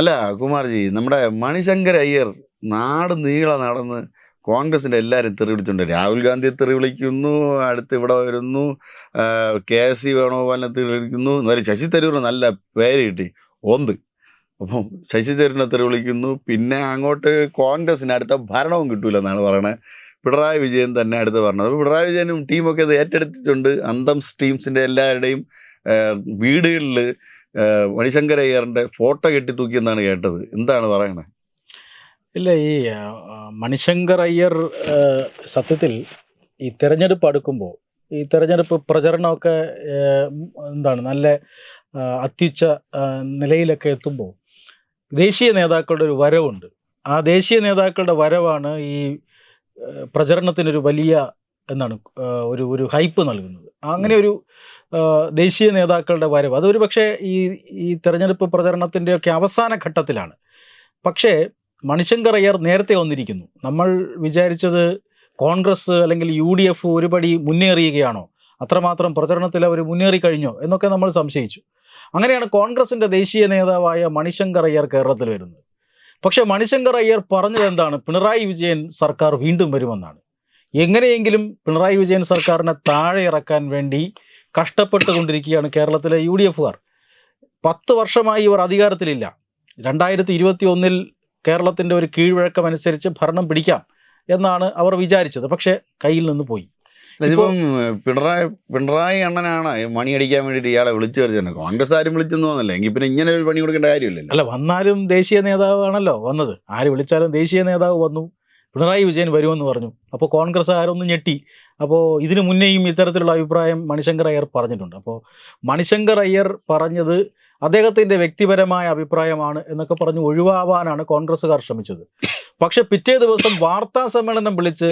അല്ല കുമാർജി നമ്മുടെ മണിശങ്കർ അയ്യർ നാട് നീള നടന്ന് കോൺഗ്രസിന്റെ എല്ലാവരും തെറി വിളിച്ചിട്ടുണ്ട് രാഹുൽ ഗാന്ധി തെറി വിളിക്കുന്നു അടുത്ത് ഇവിടെ വരുന്നു കെ എസ് സി വേണോപാലിനെ തെറി വിളിക്കുന്നു. എന്നാലും ശശി തരൂർ നല്ല പേര് കിട്ടി ഒന്ന് അപ്പം ശശി തരൂരിനെ തെറി വിളിക്കുന്നു പിന്നെ അങ്ങോട്ട് കോൺഗ്രസിന് അടുത്ത ഭരണവും കിട്ടൂല എന്നാണ് പറയണത് പിണറായി വിജയൻ തന്നെ അടുത്ത് പറഞ്ഞത് പിണറായി വിജയനും ടീമൊക്കെ ഇത് ഏറ്റെടുത്തിട്ടുണ്ട്. അന്തം ടീംസിന്റെ എല്ലാവരുടെയും വീടുകളിൽ മണിശങ്കർ അയ്യറിന്റെ ഫോട്ടോ കെട്ടി തൂക്കിയെന്നാണ് കേട്ടത്. എന്താണ് പറയണേ? ഇല്ല ഈ മണിശങ്കർ അയ്യർ സത്യത്തിൽ ഈ തെരഞ്ഞെടുപ്പ് അടുക്കുമ്പോൾ ഈ തെരഞ്ഞെടുപ്പ് പ്രചരണമൊക്കെ എന്താണ് നല്ല അത്യുച്ച നിലയിലൊക്കെ എത്തുമ്പോൾ ദേശീയ നേതാക്കളുടെ ഒരു വരവുണ്ട്. ആ ദേശീയ നേതാക്കളുടെ വരവാണ് ഈ പ്രചരണത്തിനൊരു വലിയ എന്താണ് ആ, ഒരു ഒരു ഹൈപ്പ് നൽകുന്നത്. അങ്ങനെ ഒരു ദേശീയ നേതാക്കളുടെ വരവ്. അതൊരു പക്ഷേ ഈ ഈ തെരഞ്ഞെടുപ്പ് പ്രചരണത്തിന്റെയൊക്കെ അവസാന ഘട്ടത്തിലാണ്. പക്ഷേ മണിശങ്കർ അയ്യർ നേരത്തെ വന്നിരിക്കുന്നു. നമ്മൾ വിചാരിച്ചത് കോൺഗ്രസ് അല്ലെങ്കിൽ യു ഡി എഫ് ഒരുപടി മുന്നേറിയുകയാണോ? അത്രമാത്രം പ്രചരണത്തിൽ അവർ മുന്നേറി കഴിഞ്ഞോ? എന്നൊക്കെ നമ്മൾ സംശയിച്ചു. അങ്ങനെയാണ് കോൺഗ്രസിന്റെ ദേശീയ നേതാവായ മണിശങ്കർ അയ്യർ കേരളത്തിൽ വരുന്നത്. പക്ഷേ മണിശങ്കർ അയ്യർ പറഞ്ഞത് എന്താണ്? പിണറായി വിജയൻ സർക്കാർ വീണ്ടും വരുമെന്നാണ്. എങ്ങനെയെങ്കിലും പിണറായി വിജയൻ സർക്കാരിനെ താഴെ ഇറക്കാൻ വേണ്ടി കഷ്ടപ്പെട്ടുകൊണ്ടിരിക്കുകയാണ് കേരളത്തിലെ യു ഡി എഫുകാർ പത്ത് വർഷമായി ഇവർ അധികാരത്തിലില്ല. രണ്ടായിരത്തി ഇരുപത്തി ഒന്നിൽ കേരളത്തിന്റെ ഒരു കീഴ്വഴക്കം അനുസരിച്ച് ഭരണം പിടിക്കാം എന്നാണ് അവർ വിചാരിച്ചത്. പക്ഷേ കയ്യിൽ നിന്ന് പോയി. ഇതിപ്പം പിണറായി പിണറായി അണ്ണനാണ് മണിയടിക്കാൻ വേണ്ടിയിട്ട് ഇയാളെ വിളിച്ചു വരുന്നത്. കോൺഗ്രസ് ആരും വിളിച്ചെന്ന് തോന്നല്ലേ എങ്കിൽ പിന്നെ ഇങ്ങനെ ഒരു പണി കൊടുക്കേണ്ട കാര്യമില്ലല്ലോ. അല്ല വന്നാലും ദേശീയ നേതാവാണല്ലോ വന്നത്. ആര് വിളിച്ചാലും ദേശീയ നേതാവ് വന്നു. പിണറായി വിജയൻ വരുമെന്ന് പറഞ്ഞു. അപ്പോൾ കോൺഗ്രസ് ആരൊന്നും ഞെട്ടി. അപ്പോൾ ഇതിനു മുന്നേയും ഇത്തരത്തിലുള്ള അഭിപ്രായം മണിശങ്കർ അയ്യർ പറഞ്ഞിട്ടുണ്ട്. അപ്പോൾ മണിശങ്കർ അയ്യർ പറഞ്ഞത് അദ്ദേഹത്തിന്റെ വ്യക്തിപരമായ അഭിപ്രായമാണ് എന്നൊക്കെ പറഞ്ഞ് ഒഴിവാവാനാണ് കോൺഗ്രസ്സുകാർ ശ്രമിച്ചത്. പക്ഷേ പിറ്റേ ദിവസം വാർത്താ സമ്മേളനം വിളിച്ച്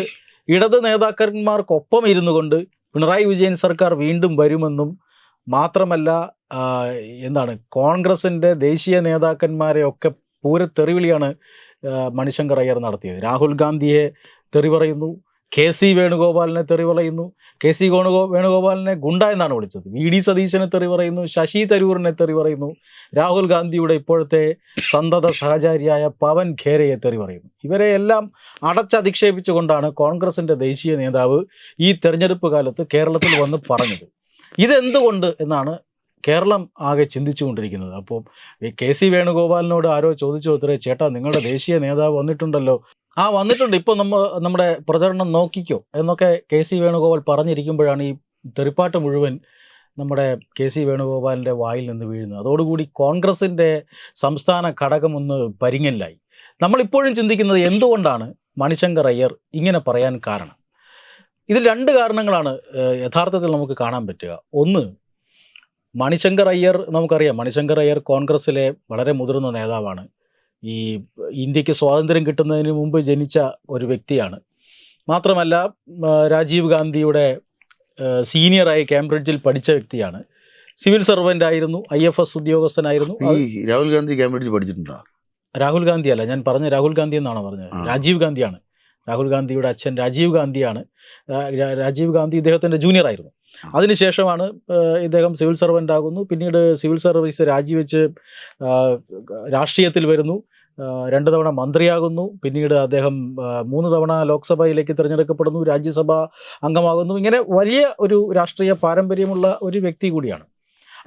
ഇടത് നേതാക്കന്മാർക്കൊപ്പം ഇരുന്നു കൊണ്ട് പിണറായി വിജയൻ സർക്കാർ വീണ്ടും വരുമെന്നും മാത്രമല്ല എന്താണ് കോൺഗ്രസിന്റെ ദേശീയ നേതാക്കന്മാരെയൊക്കെ പൂരത്തെറിവിളിയാണ് മണിശങ്കർ അയ്യർ നടത്തിയത്. രാഹുൽ ഗാന്ധിയെ തെറി പറയുന്നു. കെ സി വേണുഗോപാലിനെ തെറി പറയുന്നു. കെ സി ഗോണുഗോ വേണുഗോപാലിനെ ഗുണ്ട എന്നാണ് വിളിച്ചത്. വി ഡി സതീശനെ തെറി പറയുന്നു. ശശി തരൂറിനെ തെറി പറയുന്നു. രാഹുൽ ഗാന്ധിയുടെ ഇപ്പോഴത്തെ സന്തത സഹചാരിയായ പവൻ ഖേരയെ തെറി പറയുന്നു. ഇവരെ എല്ലാം അടച്ചധിക്ഷേപിച്ചുകൊണ്ടാണ് കോൺഗ്രസിന്റെ ദേശീയ നേതാവ് ഈ തെരഞ്ഞെടുപ്പ് കാലത്ത് കേരളത്തിൽ വന്ന് പറഞ്ഞത്. ഇതെന്തുകൊണ്ട് എന്നാണ് കേരളം ആകെ ചിന്തിച്ചുകൊണ്ടിരിക്കുന്നത്. അപ്പോൾ കെ സി വേണുഗോപാലിനോട് ആരോ ചോദിച്ചു അത്രേ ചേട്ടാ നിങ്ങളുടെ ദേശീയ നേതാവ് വന്നിട്ടുണ്ടല്ലോ. ആ വന്നിട്ടുണ്ട്. ഇപ്പോൾ നമ്മ നമ്മുടെ പ്രചരണം നോക്കിക്കോ. എന്നൊക്കെ കെ സി വേണുഗോപാൽ പറഞ്ഞിരിക്കുമ്പോഴാണ് ഈ തെറിപ്പാട്ട് മുഴുവൻ നമ്മുടെ കെ സി വേണുഗോപാലിന്റെ വായിൽ നിന്ന് വീഴുന്നത്. അതോടുകൂടി കോൺഗ്രസിന്റെ സംസ്ഥാന ഘടകം ഒന്ന് പരിങ്ങലിലായി. നമ്മളിപ്പോഴും ചിന്തിക്കുന്നത് എന്തുകൊണ്ടാണ് മണിശങ്കർ അയ്യർ ഇങ്ങനെ പറയാൻ കാരണം? ഇതിൽ രണ്ട് കാരണങ്ങളാണ് യഥാർത്ഥത്തിൽ നമുക്ക് കാണാൻ പറ്റുക. ഒന്ന് മണിശങ്കർ അയ്യർ നമുക്കറിയാം. മണിശങ്കർ അയ്യർ കോൺഗ്രസ്സിലെ വളരെ മുതിർന്ന നേതാവാണ്. ഈ ഇന്ത്യയ്ക്ക് സ്വാതന്ത്ര്യം കിട്ടുന്നതിന് മുമ്പ് ജനിച്ച ഒരു വ്യക്തിയാണ്. മാത്രമല്ല രാജീവ് ഗാന്ധിയുടെ സീനിയറായി കാംബ്രിഡ്ജിൽ പഠിച്ച വ്യക്തിയാണ്. സിവിൽ സർവന്റ് ആയിരുന്നു ഐ എഫ് എസ് ഉദ്യോഗസ്ഥനായിരുന്നു. രാഹുൽ ഗാന്ധി കാംബ്രിഡ്ജിൽ പഠിച്ചിട്ടുണ്ടോ? രാഹുൽ ഗാന്ധി അല്ല ഞാൻ പറഞ്ഞ രാഹുൽ ഗാന്ധി എന്നാണ് പറഞ്ഞത്. രാജീവ് ഗാന്ധിയാണ്. രാഹുൽ ഗാന്ധിയുടെ അച്ഛൻ രാജീവ് ഗാന്ധിയാണ്. രാജീവ് ഗാന്ധി ഇദ്ദേഹത്തിന്റെ ജൂനിയർ ആയിരുന്നു. അതിനുശേഷമാണ് ഇദ്ദേഹം സിവിൽ സർവന്റ് ആകുന്നു പിന്നീട് സിവിൽ സർവീസ് രാജിവെച്ച് രാഷ്ട്രീയത്തിൽ വരുന്നു. രണ്ട് തവണ മന്ത്രിയാകുന്നു. പിന്നീട് അദ്ദേഹം മൂന്ന് തവണ ലോക്സഭയിലേക്ക് തിരഞ്ഞെടുക്കപ്പെടുന്നു. രാജ്യസഭ അംഗമാകുന്നു. ഇങ്ങനെ വലിയ ഒരു രാഷ്ട്രീയ പാരമ്പര്യമുള്ള ഒരു വ്യക്തി കൂടിയാണ്.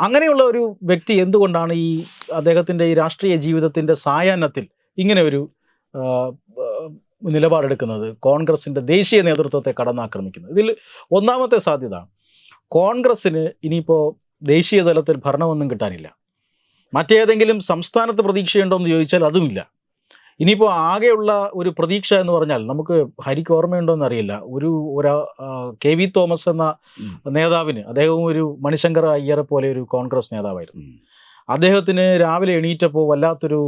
അങ്ങനെയുള്ള ഒരു വ്യക്തി എന്തുകൊണ്ടാണ് ഈ അദ്ദേഹത്തിന്റെ ഈ രാഷ്ട്രീയ ജീവിതത്തിന്റെ സായാഹ്നത്തിൽ ഇങ്ങനെ ഒരു നിലപാടെടുക്കുന്നത്? കോൺഗ്രസിന്റെ ദേശീയ നേതൃത്വത്തെ കടന്നാക്രമിക്കുന്നത്. ഇതിൽ ഒന്നാമത്തെ സാധ്യത കോൺഗ്രസ്സിന് ഇനിയിപ്പോൾ ദേശീയ തലത്തിൽ ഭരണമൊന്നും കിട്ടാനില്ല. മറ്റേതെങ്കിലും സംസ്ഥാനത്ത് പ്രതീക്ഷയുണ്ടോ എന്ന് ചോദിച്ചാൽ അതുമില്ല. ഇനിയിപ്പോൾ ആകെയുള്ള ഒരു പ്രതീക്ഷ എന്ന് പറഞ്ഞാൽ നമുക്ക് ഹരിക്ക് ഓർമ്മയുണ്ടോ എന്നറിയില്ല ഒരു ഒരു കെ വി തോമസ് എന്ന. നേതാവിന് അദ്ദേഹവും ഒരു മണിശങ്കർ അയ്യറെ പോലെ ഒരു കോൺഗ്രസ് നേതാവായിരുന്നു. അദ്ദേഹത്തിന് രാവിലെ എണീറ്റപ്പോൾ വല്ലാത്തൊരു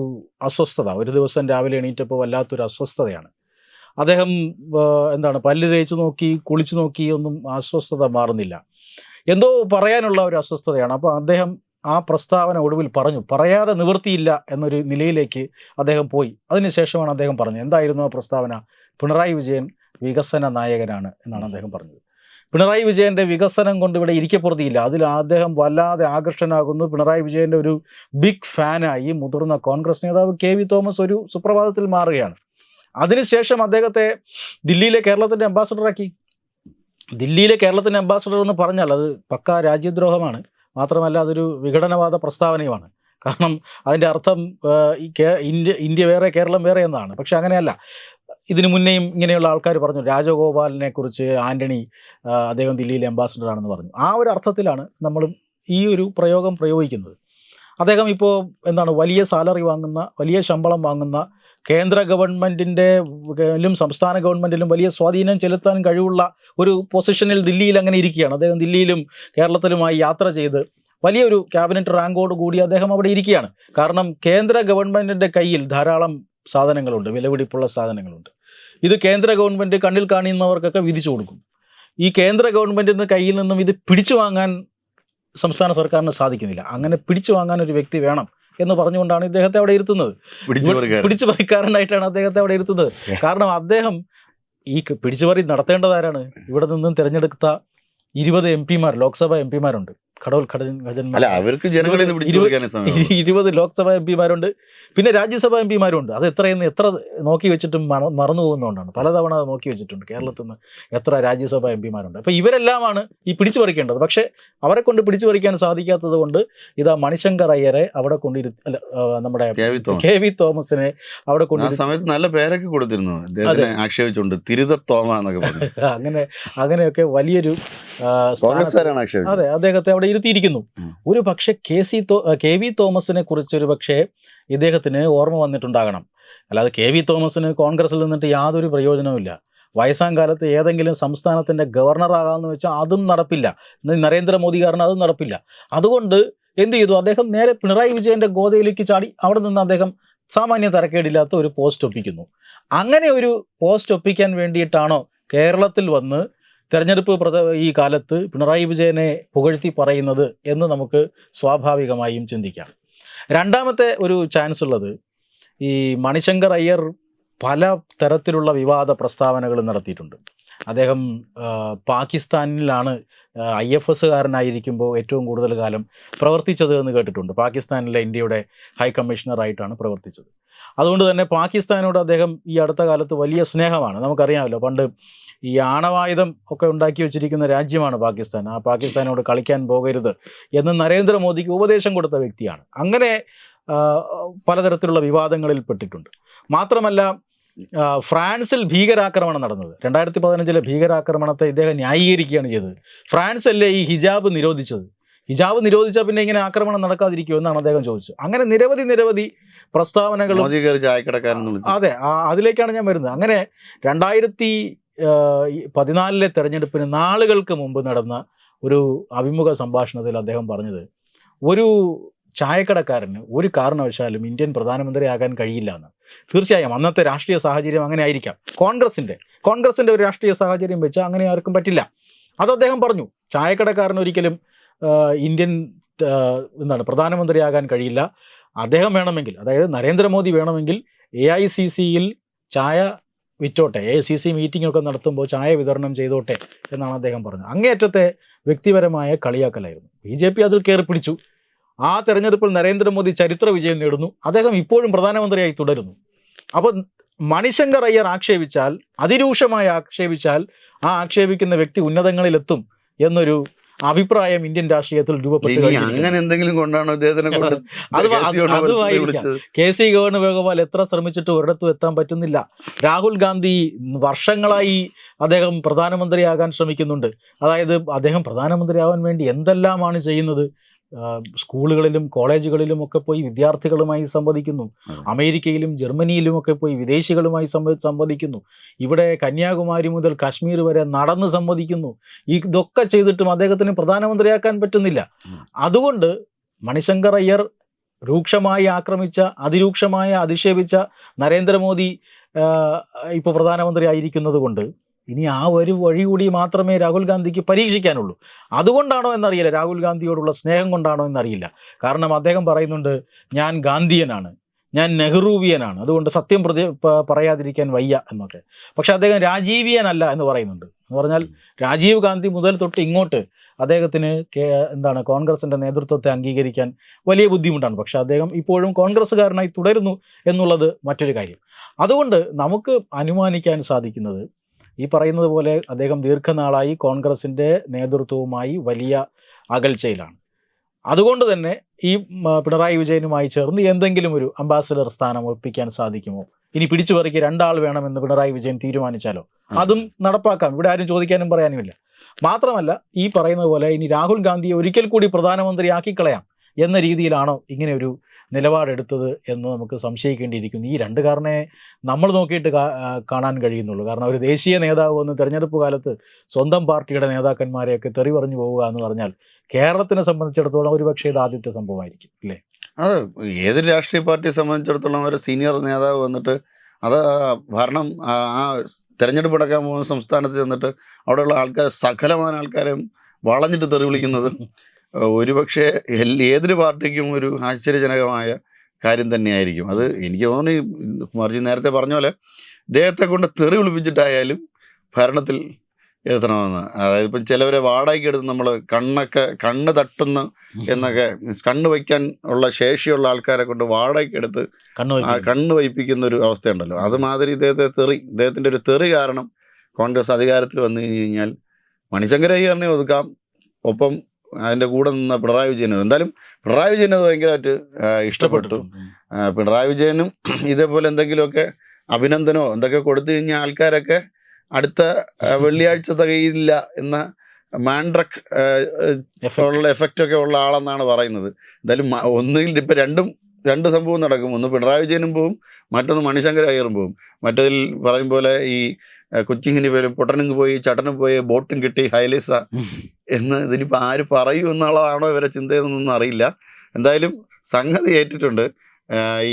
അസ്വസ്ഥത. ഒരു ദിവസം രാവിലെ എണീറ്റപ്പോൾ വല്ലാത്തൊരു അസ്വസ്ഥതയാണ്. അദ്ദേഹം എന്താണ് പല്ല് തേച്ച് നോക്കി കുളിച്ചു നോക്കി ഒന്നും അസ്വസ്ഥത മാറുന്നില്ല. എന്തോ പറയാനുള്ള ഒരു അസ്വസ്ഥതയാണ്. അപ്പോൾ അദ്ദേഹം ആ പ്രസ്താവന ഒടുവിൽ പറഞ്ഞു പറയാതെ നിവൃത്തിയില്ല എന്നൊരു നിലയിലേക്ക് അദ്ദേഹം പോയി. അതിനുശേഷമാണ് അദ്ദേഹം പറഞ്ഞത് എന്തായിരുന്നു ആ പ്രസ്താവന? പിണറായി വിജയൻ വികസന നായകനാണ് എന്നാണ് അദ്ദേഹം പറഞ്ഞത്. പിണറായി വിജയന്റെ വികസനം കൊണ്ട് ഇവിടെ ഇരിക്കപ്പുറത്തിയില്ല. അതിൽ അദ്ദേഹം വല്ലാതെ ആകർഷനാകുന്നു പിണറായി വിജയന്റെ ഒരു ബിഗ് ഫാനായി മുതിർന്ന കോൺഗ്രസ് നേതാവ് കെ വി തോമസ് ഒരു സുപ്രഭാതത്തിൽ മാറുകയാണ്. അതിനുശേഷം അദ്ദേഹത്തെ ദില്ലിയിലെ കേരളത്തിന്റെ അംബാസഡറാക്കി ദില്ലിയിലെ കേരളത്തിന്റെ അംബാസഡർ എന്ന് പറഞ്ഞാൽ അത് പക്ക രാജ്യദ്രോഹമാണ്. മാത്രമല്ല അതൊരു വിഘടനവാദ പ്രസ്താവനയുമാണ്. കാരണം അതിന്റെ അർത്ഥം ഈ ഇന്ത്യ ഇന്ത്യ വേറെ കേരളം വേറെ എന്നാണ്. പക്ഷെ അങ്ങനെയല്ല. ഇതിനു മുന്നേയും ഇങ്ങനെയുള്ള ആൾക്കാർ പറഞ്ഞു രാജഗോപാലിനെ കുറിച്ച് ആന്റണി അദ്ദേഹം ദില്ലിയിലെ അംബാസഡർ ആണെന്ന് പറഞ്ഞു. ആ ഒരു അർത്ഥത്തിലാണ് നമ്മൾ ഈ ഒരു പ്രയോഗം പ്രയോഗിക്കുന്നത്. അദ്ദേഹം ഇപ്പോൾ എന്താണ് വലിയ സാലറി വാങ്ങുന്ന വലിയ ശമ്പളം വാങ്ങുന്ന കേന്ദ്ര ഗവൺമെന്റിന്റെ ലും സംസ്ഥാന ഗവൺമെന്റിലും വലിയ സ്വാധീനം ചെലുത്താൻ കഴിവുള്ള ഒരു പൊസിഷനിൽ ദില്ലിയിൽ അങ്ങനെ ഇരിക്കുകയാണ്. അദ്ദേഹം ദില്ലിയിലും കേരളത്തിലുമായി യാത്ര ചെയ്ത് വലിയൊരു ക്യാബിനറ്റ് റാങ്കോട് കൂടി അദ്ദേഹം അവിടെ ഇരിക്കുകയാണ്. കാരണം കേന്ദ്ര ഗവൺമെന്റിന്റെ കയ്യിൽ ധാരാളം സാധനങ്ങളുണ്ട് വിലപിടിപ്പുള്ള സാധനങ്ങളുണ്ട്. ഇത് കേന്ദ്ര ഗവൺമെന്റ് കണ്ണിൽ കാണുന്നവർക്കൊക്കെ വിധിച്ചു കൊടുക്കും. ഈ കേന്ദ്ര ഗവൺമെന്റിന്റെ കയ്യിൽ നിന്നും ഇത് പിടിച്ചു വാങ്ങാൻ സംസ്ഥാന സർക്കാരിന് സാധിക്കുന്നില്ല. അങ്ങനെ പിടിച്ചു വാങ്ങാൻ ഒരു വ്യക്തി വേണം. എന്ന് പറഞ്ഞുകൊണ്ടാണ് ഇദ്ദേഹത്തെ അവിടെ ഇരുത്തുന്നത്. പിടിച്ചു പറിക്കാരനായിട്ടാണ് അദ്ദേഹത്തെ അവിടെ ഇരുത്തുന്നത്. കാരണം അദ്ദേഹം ഈ പിടിച്ചുപറി നടത്തേണ്ടതാരാണ്? ഇവിടെ നിന്നും തിരഞ്ഞെടുത്ത ഇരുപത് എം പിമാർ ലോക്സഭ എം പിമാരുണ്ട്. ഖജൻ അല്ല അവർക്ക് ജനങ്ങളെ ഇത് പിടിച്ചു ഇരുപത് ലോക്സഭാ എം പിമാരുണ്ട്. പിന്നെ രാജ്യസഭ എം പിമാരുണ്ട്. അത് എത്രയെന്ന് എത്ര നോക്കി വെച്ചിട്ടും മറ- മറന്നു പോകുന്നതുകൊണ്ടാണ്. പലതവണ അത് നോക്കി വെച്ചിട്ടുണ്ട്. കേരളത്തിൽ നിന്ന് എത്ര രാജ്യസഭ എം പിമാരുണ്ട്. അപ്പോൾ ഇവരെല്ലാമാണ് ഈ പിടിച്ചു പറിക്കേണ്ടത്. പക്ഷേ അവരെ കൊണ്ട് പിടിച്ചു പറിക്കാൻ സാധിക്കാത്തത് കൊണ്ട് ഇതാ മണിശങ്കർ അയ്യരെ അവിടെ കൊണ്ടിരു അല്ല നമ്മുടെ കെ വി തോമസിനെ അവിടെ ആ സമയത്ത് നല്ല പേരൊക്കെ കൊടുത്തിരുന്നു. ആക്ഷേപിച്ചുകൊണ്ട് തോമ എന്നൊക്കെ അങ്ങനെ അങ്ങനെയൊക്കെ വലിയൊരു അതെ അദ്ദേഹത്തെ അവിടെ ഇരുത്തിയിരിക്കുന്നു ഉം. ഒരു പക്ഷേ കെ സി തോ കെ വി തോമസിനെ കുറിച്ച് ഒരു പക്ഷേ ഇദ്ദേഹത്തിന് ഓർമ്മ വന്നിട്ടുണ്ടാകണം. അല്ലാതെ കെ വി തോമസിന് കോൺഗ്രസിൽ നിന്നിട്ട് യാതൊരു പ്രയോജനവുമില്ല വയസ്സാം കാലത്ത് ഏതെങ്കിലും സംസ്ഥാനത്തിന്റെ ഗവർണറാകാമെന്ന് വെച്ചാൽ അതും നടപ്പില്ല. നരേന്ദ്രമോദി കാരണം അതും നടപ്പില്ല. അതുകൊണ്ട് എന്ത് ചെയ്തു? അദ്ദേഹം നേരെ പിണറായി വിജയന്റെ ഗോതയിലേക്ക് ചാടി അവിടെ നിന്ന് അദ്ദേഹം സാമാന്യ തരക്കേടില്ലാത്ത ഒരു പോസ്റ്റ് ഒപ്പിക്കുന്നു. അങ്ങനെ ഒരു പോസ്റ്റ് ഒപ്പിക്കാൻ വേണ്ടിയിട്ടാണോ കേരളത്തിൽ വന്ന് തെരഞ്ഞെടുപ്പ് ഈ കാലത്ത് പിണറായി വിജയനെ പുകഴ്ത്തി പറയുന്നത് എന്ന് നമുക്ക് സ്വാഭാവികമായും ചിന്തിക്കാം. രണ്ടാമത്തെ ഒരു ചാൻസ് ഉള്ളത് ഈ മണിശങ്കർ അയ്യർ പല തരത്തിലുള്ള വിവാദ പ്രസ്താവനകൾ നടത്തിയിട്ടുണ്ട്. അദ്ദേഹം പാകിസ്ഥാനിലാണ് ഐ എഫ് എസ്സുകാരനായിരിക്കുമ്പോൾ ഏറ്റവും കൂടുതൽ കാലം പ്രവർത്തിച്ചത് എന്ന് കേട്ടിട്ടുണ്ട്. പാകിസ്ഥാനിലെ ഇന്ത്യയുടെ ഹൈ കമ്മീഷണറായിട്ടാണ് പ്രവർത്തിച്ചത്. അതുകൊണ്ട് തന്നെ പാകിസ്ഥാനോട് അദ്ദേഹം ഈ അടുത്ത കാലത്ത് വലിയ സ്നേഹമാണ്. നമുക്കറിയാമല്ലോ പണ്ട് ഈ ആണവായുധം ഒക്കെ ഉണ്ടാക്കി വെച്ചിരിക്കുന്ന രാജ്യമാണ് പാകിസ്ഥാൻ. ആ പാകിസ്ഥാനോട് കളിക്കാൻ പോകരുത് എന്ന് നരേന്ദ്രമോദിക്ക് ഉപദേശം കൊടുത്ത വ്യക്തിയാണ്. അങ്ങനെ പലതരത്തിലുള്ള വിവാദങ്ങളിൽ പെട്ടിട്ടുണ്ട്. മാത്രമല്ല ഫ്രാൻസിൽ ഭീകരാക്രമണം നടന്നത്. രണ്ടായിരത്തി പതിനഞ്ചിലെ ഭീകരാക്രമണത്തെ ഇദ്ദേഹം ന്യായീകരിക്കുകയാണ് ചെയ്തത്. ഫ്രാൻസ് അല്ലേ ഈ ഹിജാബ് നിരോധിച്ചത്? ഹിജാബ് നിരോധിച്ചാൽ പിന്നെ ഇങ്ങനെ ആക്രമണം നടക്കാതിരിക്കുമോ എന്നാണ് അദ്ദേഹം ചോദിച്ചത്. അങ്ങനെ നിരവധി നിരവധി പ്രസ്താവനകൾ അതെ അതിലേക്കാണ് ഞാൻ വരുന്നത്. അങ്ങനെ രണ്ടായിരത്തി പതിനാലിലെ തെരഞ്ഞെടുപ്പിന് നാളുകൾക്ക് മുമ്പ് നടന്ന ഒരു അഭിമുഖ സംഭാഷണത്തിൽ അദ്ദേഹം പറഞ്ഞത് ഒരു ചായക്കടക്കാരന് ഒരു കാരണവശാലും ഇന്ത്യൻ പ്രധാനമന്ത്രിയാകാൻ കഴിയില്ല എന്ന്. തീർച്ചയായും അന്നത്തെ രാഷ്ട്രീയ സാഹചര്യം അങ്ങനെ ആയിരിക്കാം. കോൺഗ്രസിന്റെ കോൺഗ്രസിന്റെ ഒരു രാഷ്ട്രീയ സാഹചര്യം വെച്ച് അങ്ങനെ ആർക്കും പറ്റില്ല. അത് അദ്ദേഹം പറഞ്ഞു ചായക്കടക്കാരൻ ഒരിക്കലും ഇന്ത്യൻ എന്താണ് പ്രധാനമന്ത്രിയാകാൻ കഴിയില്ല. അദ്ദേഹം വേണമെങ്കിൽ അതായത് നരേന്ദ്രമോദി വേണമെങ്കിൽ എ ഐ സി സിയിൽ ചായ വിറ്റോട്ടെ എ സി സി മീറ്റിംഗ് ഒക്കെ നടത്തുമ്പോൾ ചായ വിതരണം ചെയ്തോട്ടെ എന്നാണ് അദ്ദേഹം പറഞ്ഞത്. അങ്ങേയറ്റത്തെ വ്യക്തിപരമായ കളിയാക്കലായിരുന്നു. ബി ജെ പി അതിൽ കയറി പിടിച്ചു. ആ തെരഞ്ഞെടുപ്പിൽ നരേന്ദ്രമോദി ചരിത്ര വിജയം നേടുന്നു. അദ്ദേഹം ഇപ്പോഴും പ്രധാനമന്ത്രിയായി തുടരുന്നു. അപ്പോൾ മണിശങ്കർ അയ്യർ ആക്ഷേപിച്ചാൽ അതിരൂക്ഷമായി ആക്ഷേപിച്ചാൽ ആ ആക്ഷേപിക്കുന്ന വ്യക്തി ഉന്നതങ്ങളിലെത്തും എന്നൊരു അഭിപ്രായം ഇന്ത്യൻ രാഷ്ട്രീയത്തിൽ രൂപപ്പെട്ടു അങ്ങനെ എന്തെങ്കിലും കൊണ്ടാണോ അദ്ദേഹത്തിനെ കൊണ്ട് കെ സി വേണുഗോപാൽ എത്ര ശ്രമിച്ചിട്ട് ഒരിടത്തും എത്താൻ പറ്റുന്നില്ല. രാഹുൽ ഗാന്ധി വർഷങ്ങളായി അദ്ദേഹം പ്രധാനമന്ത്രിയാകാൻ ശ്രമിക്കുന്നുണ്ട്. അതായത് അദ്ദേഹം പ്രധാനമന്ത്രിയാവാൻ വേണ്ടി എന്തെല്ലാമാണ് ചെയ്യുന്നത് സ്കൂളുകളിലും കോളേജുകളിലും ഒക്കെ പോയി വിദ്യാർത്ഥികളുമായി സംവദിക്കുന്നു. അമേരിക്കയിലും ജർമ്മനിയിലും ഒക്കെ പോയി വിദേശികളുമായി സംവദിക്കുന്നു. ഇവിടെ കന്യാകുമാരി മുതൽ കാശ്മീർ വരെ നടന്ന് സംവദിക്കുന്നു. ഇതൊക്കെ ചെയ്തിട്ടും അദ്ദേഹത്തിന് പ്രധാനമന്ത്രിയാക്കാൻ പറ്റുന്നില്ല. അതുകൊണ്ട് മണിശങ്കർ അയ്യർ രൂക്ഷമായി ആക്രമിച്ച അതിരൂക്ഷമായി അധിക്ഷേപിച്ച നരേന്ദ്രമോദി ഇപ്പോൾ പ്രധാനമന്ത്രി ആയിരിക്കുന്നത് കൊണ്ട് ഇനി ആ ഒരു വഴി കൂടി മാത്രമേ രാഹുൽ ഗാന്ധിക്ക് പരീക്ഷിക്കാനുള്ളൂ. അതുകൊണ്ടാണോ എന്നറിയില്ല. രാഹുൽ ഗാന്ധിയോടുള്ള സ്നേഹം കൊണ്ടാണോ എന്നറിയില്ല. കാരണം അദ്ദേഹം പറയുന്നുണ്ട് ഞാൻ ഗാന്ധിയനാണ്. ഞാൻ നെഹ്റുവിയനാണ്. അതുകൊണ്ട് സത്യം പ്രതി പറയാതിരിക്കാൻ വയ്യ എന്നൊക്കെ. പക്ഷെ അദ്ദേഹം രാജീവിയനല്ല എന്ന് പറയുന്നുണ്ട്. എന്ന് പറഞ്ഞാൽ രാജീവ് ഗാന്ധി മുതൽ തൊട്ട് ഇങ്ങോട്ട് അദ്ദേഹത്തിന് എന്താണ് കോൺഗ്രസിന്റെ നേതൃത്വത്തെ അംഗീകരിക്കാൻ വലിയ ബുദ്ധിമുട്ടാണ്. പക്ഷെ അദ്ദേഹം ഇപ്പോഴും കോൺഗ്രസ്സുകാരനായി തുടരുന്നു എന്നുള്ളത് മറ്റൊരു കാര്യം. അതുകൊണ്ട് നമുക്ക് അനുമാനിക്കാൻ സാധിക്കുന്നത് ഈ പറയുന്നത് പോലെ അദ്ദേഹം ദീർഘനാളായി കോൺഗ്രസിന്റെ നേതൃത്വവുമായി വലിയ അകൽച്ചയിലാണ്. അതുകൊണ്ട് തന്നെ ഈ പിണറായി വിജയനുമായി ചേർന്ന് എന്തെങ്കിലും ഒരു അംബാസഡർ സ്ഥാനം ഒപ്പിക്കാൻ സാധിക്കുമോ? ഇനി പിടിച്ചു പറിക്ക് രണ്ടാൾ വേണമെന്ന് പിണറായി വിജയൻ തീരുമാനിച്ചാലോ? അതും നടപ്പാക്കാം. ഇവിടെ ആരും ചോദിക്കാനും പറയാനുമില്ല. മാത്രമല്ല ഈ പറയുന്നത് പോലെ ഇനി രാഹുൽ ഗാന്ധിയെ ഒരിക്കൽ കൂടി പ്രധാനമന്ത്രി ആക്കിക്കളയാം എന്ന രീതിയിലാണോ ഇങ്ങനെ ഒരു നിലപാടെടുത്തത് എന്ന് നമുക്ക് സംശയിക്കേണ്ടിയിരിക്കുന്നു. ഈ രണ്ട് കാരണേ നമ്മൾ നോക്കിയിട്ട് കാണാൻ കഴിയുന്നുള്ളൂ. കാരണം ഒരു ദേശീയ നേതാവ് വന്ന് തെരഞ്ഞെടുപ്പ് കാലത്ത് സ്വന്തം പാർട്ടിയുടെ നേതാക്കന്മാരെയൊക്കെ തെറി പറഞ്ഞു പോവുക എന്ന് പറഞ്ഞാൽ കേരളത്തിനെ സംബന്ധിച്ചിടത്തോളം ഒരുപക്ഷേ ഇത് ആദ്യത്തെ സംഭവമായിരിക്കും അല്ലേ? അത് ഏതൊരു രാഷ്ട്രീയ പാർട്ടിയെ സംബന്ധിച്ചിടത്തോളം ഒരു സീനിയർ നേതാവ് വന്നിട്ട് അത് ഭരണം ആ തിരഞ്ഞെടുപ്പ് നടക്കാൻ പോകുന്ന സംസ്ഥാനത്ത് ചെന്നിട്ട് അവിടെയുള്ള ആൾക്കാർ സകലമായ ആൾക്കാരെയും വളഞ്ഞിട്ട് തെറി വിളിക്കുന്നത് ഒരുപക്ഷെ ഏതൊരു പാർട്ടിക്കും ഒരു ആശ്ചര്യജനകമായ കാര്യം തന്നെയായിരിക്കും. അത് എനിക്ക് തോന്നുന്നു ഈ മറിച്ച് നേരത്തെ പറഞ്ഞ പോലെ ഇദ്ദേഹത്തെ കൊണ്ട് തെറി വിളിപ്പിച്ചിട്ടായാലും ഭരണത്തിൽ എത്തണമെന്ന്. അതായത് ഇപ്പം ചിലവരെ വാടകയ്ക്ക് എടുത്ത് നമ്മൾ കണ്ണൊക്കെ കണ്ണ് തട്ടുന്ന എന്നൊക്കെ കണ്ണ് വയ്ക്കാൻ ഉള്ള ശേഷിയുള്ള ആൾക്കാരെ കൊണ്ട് വാടകയ്ക്ക് എടുത്ത് കണ്ണ് വയ്പ്പിക്കുന്ന ഒരു അവസ്ഥയുണ്ടല്ലോ. അതുമാതിരി ഇദ്ദേഹത്തെ തെറി ഇദ്ദേഹത്തിന്റെ ഒരു തെറി കാരണം കോൺഗ്രസ് അധികാരത്തിൽ വന്നു കഴിഞ്ഞ് കഴിഞ്ഞാൽ മണിശങ്കരയ്യറിനെ ഒതുക്കാം. ഒപ്പം അതിന്റെ കൂടെ നിന്ന പിണറായി വിജയനും എന്തായാലും പിണറായി വിജയൻ അത് ഭയങ്കരമായിട്ട് ഇഷ്ടപ്പെട്ടു. പിണറായി വിജയനും ഇതേപോലെ എന്തെങ്കിലുമൊക്കെ അഭിനന്ദനോ എന്തൊക്കെ കൊടുത്തു കഴിഞ്ഞാൽ ആൾക്കാരൊക്കെ അടുത്ത വെള്ളിയാഴ്ച തികയില്ല എന്ന മാൻഡ്രക് ഉള്ള എഫക്റ്റ് ഒക്കെ ഉള്ള ആളെന്നാണ് പറയുന്നത്. എന്തായാലും ഒന്നുകിൽ ഇപ്പം രണ്ടും രണ്ട് സംഭവം നടക്കും. ഒന്ന് പിണറായി വിജയനും പോവും മറ്റൊന്ന് മണിശങ്കർ അയ്യറും പോവും. മറ്റതിൽ പറയും പോലെ ഈ കൊച്ചിങ്ങിന് പേരും പൊട്ടനും പോയി ചട്ടനും പോയി ബോട്ടും കിട്ടി ഹൈലേസ. എന്ന് ഇതിനിപ്പോൾ ആര് പറയൂ എന്നുള്ളതാണോ ഇവരെ ചിന്തയെന്നൊന്നും അറിയില്ല. എന്തായാലും സംഗതി ഏറ്റിട്ടുണ്ട്.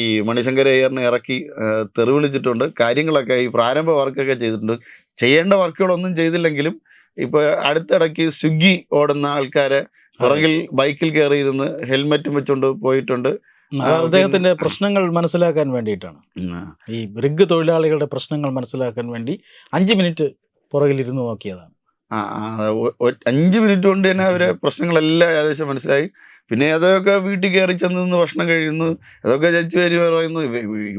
ഈ മണിശങ്കര അയ്യറിനെ ഇറക്കി തെറിവിളിച്ചിട്ടുണ്ട്. തെറി വിളിച്ചിട്ടുണ്ട് കാര്യങ്ങളൊക്കെ ഈ പ്രാരംഭ വർക്കൊക്കെ ചെയ്തിട്ടുണ്ട്. ചെയ്യേണ്ട വർക്കുകളൊന്നും ചെയ്തില്ലെങ്കിലും ഇപ്പോൾ അടുത്തിടയ്ക്ക് സ്വിഗ്ഗി ഓടുന്ന ആൾക്കാരെ പുറകിൽ ബൈക്കിൽ കയറിയിരുന്ന് ഹെൽമെറ്റും വെച്ചുകൊണ്ട് പോയിട്ടുണ്ട്. അദ്ദേഹത്തിന്റെ പ്രശ്നങ്ങൾ മനസ്സിലാക്കാൻ വേണ്ടിയിട്ടാണ്. ഈ ബ്രിഗ് തൊഴിലാളികളുടെ പ്രശ്നങ്ങൾ മനസ്സിലാക്കാൻ വേണ്ടി അഞ്ച് മിനിറ്റ് പുറകിലിരുന്ന് നോക്കിയതാണ്. അഞ്ച് മിനിറ്റ് കൊണ്ട് തന്നെ അവരെ പ്രശ്നങ്ങളെല്ലാം ഏകദേശം മനസ്സിലായി. പിന്നെ അതൊക്കെ വീട്ടിൽ കയറി ചെന്ന് നിന്ന് ഭക്ഷണം കഴിയുന്നു അതൊക്കെ ജഡ്ജ് പേര് പറയുന്നു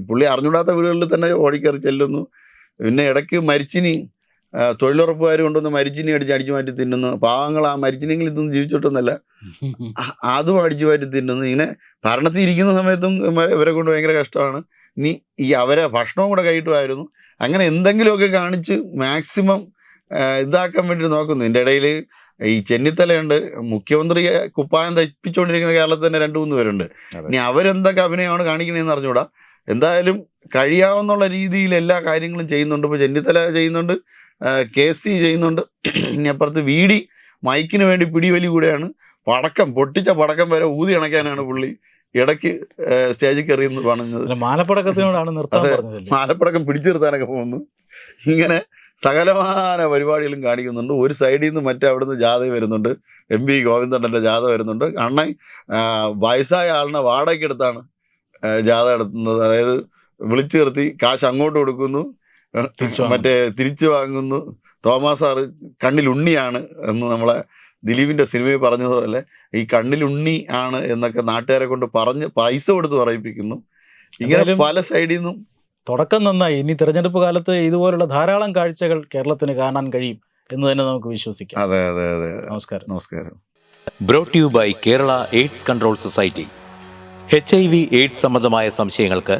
പുള്ളി അറിഞ്ഞൂടാത്ത വീടുകളിൽ തന്നെ ഓടിക്കയറി ചെല്ലുന്നു. പിന്നെ ഇടയ്ക്ക് മരിച്ചിനി തൊഴിലുറപ്പുകാർ കൊണ്ടുവന്ന് മരിച്ചിനി അടിച്ച് അടിച്ചു മാറ്റി തിന്നുന്നു. പാവങ്ങൾ ആ മരിച്ചിനെങ്കിലും ഇതൊന്നും ജീവിച്ചിട്ടൊന്നല്ല അതും അടിച്ചു മാറ്റി തിന്നുന്നു. ഇങ്ങനെ ഭരണത്തിൽ ഇരിക്കുന്ന സമയത്തും ഇവ- ഇവരെ കൊണ്ട് ഭയങ്കര കഷ്ടമാണ്. ഇനി ഈ അവരെ ഭക്ഷണവും കൂടെ കൈയിട്ടുമായിരുന്നു അങ്ങനെ എന്തെങ്കിലുമൊക്കെ കാണിച്ച് മാക്സിമം ഇതാക്കാൻ വേണ്ടി നോക്കുന്നു. ഇതിന്റെ ഇടയിൽ ഈ ചെന്നിത്തലയുണ്ട്. മുഖ്യമന്ത്രി കുപ്പായം തയ്പ്പിച്ചുകൊണ്ടിരിക്കുന്ന കേരളത്തിൽ തന്നെ രണ്ട് മൂന്ന് പേരുണ്ട്. ഇനി അവരെന്തൊക്കെ അഭിനയമാണ് കാണിക്കണേന്ന് അറിഞ്ഞൂടാ എന്തായാലും കഴിയാവുന്നുള്ള രീതിയിൽ എല്ലാ കാര്യങ്ങളും ചെയ്യുന്നുണ്ട്. ഇപ്പോൾ ചെന്നിത്തല ചെയ്യുന്നുണ്ട്. കെ സി ചെയ്യുന്നുണ്ട്. ഇനി അപ്പുറത്ത് വി ഡി മൈക്കിന് വേണ്ടി പിടിവലി കൂടെയാണ്. പടക്കം പൊട്ടിച്ച പടക്കം വരെ ഊതി അണയ്ക്കാനാണ് പുള്ളി ഇടയ്ക്ക് സ്റ്റേജിൽ കയറിയെന്ന് പറഞ്ഞത്. മാലപ്പടക്കത്തിനോടാണ് മാലപ്പടക്കം പിടിച്ചു നിർത്താനൊക്കെ പോകുന്നു. ഇങ്ങനെ സകലമാന പരിപാടികളും കാണിക്കുന്നുണ്ട്. ഒരു സൈഡിൽ നിന്ന് മറ്റേ അവിടുന്ന് ജാഥ വരുന്നുണ്ട്. എം പി ഗോവിന്ദണ്ണന്റെ ജാഥ വരുന്നുണ്ട്. അണ്ണൻ വയസ്സായ ആളിനെ വാടകയ്ക്കെടുത്താണ് ജാഥ എടുത്തുന്നത് അതായത് വിളിച്ചു നിർത്തി കാശ് അങ്ങോട്ട് കൊടുക്കുന്നു. മറ്റേ തിരിച്ചു വാങ്ങുന്നു. തോമസ് സാറ് കണ്ണിൽ എന്ന് നമ്മളെ ദിലീപിന്റെ സിനിമയിൽ പറഞ്ഞതുപോലെ ഈ കണ്ണിലുണ്ണി ആണ് എന്നൊക്കെ നാട്ടുകാരെ കൊണ്ട് പറഞ്ഞ് പൈസ കൊടുത്ത് പറയിപ്പിക്കുന്നു. ഇങ്ങനെ പല സൈഡിൽ നിന്നും തുടക്കം നന്നായി. ഇനി തിരഞ്ഞെടുപ്പ് കാലത്ത് ഇതുപോലുള്ള ധാരാളം കാഴ്ചകൾ കേരളത്തിന് കാണാൻ കഴിയും എന്ന് തന്നെ നമുക്ക് വിശ്വസിക്കാം. അതെ അതെ അതെ. നമസ്കാരം. നമസ്കാരം. Brought you by Kerala AIDS control society. H I V AIDS സംബന്ധമായ സംശയങ്ങൾക്ക്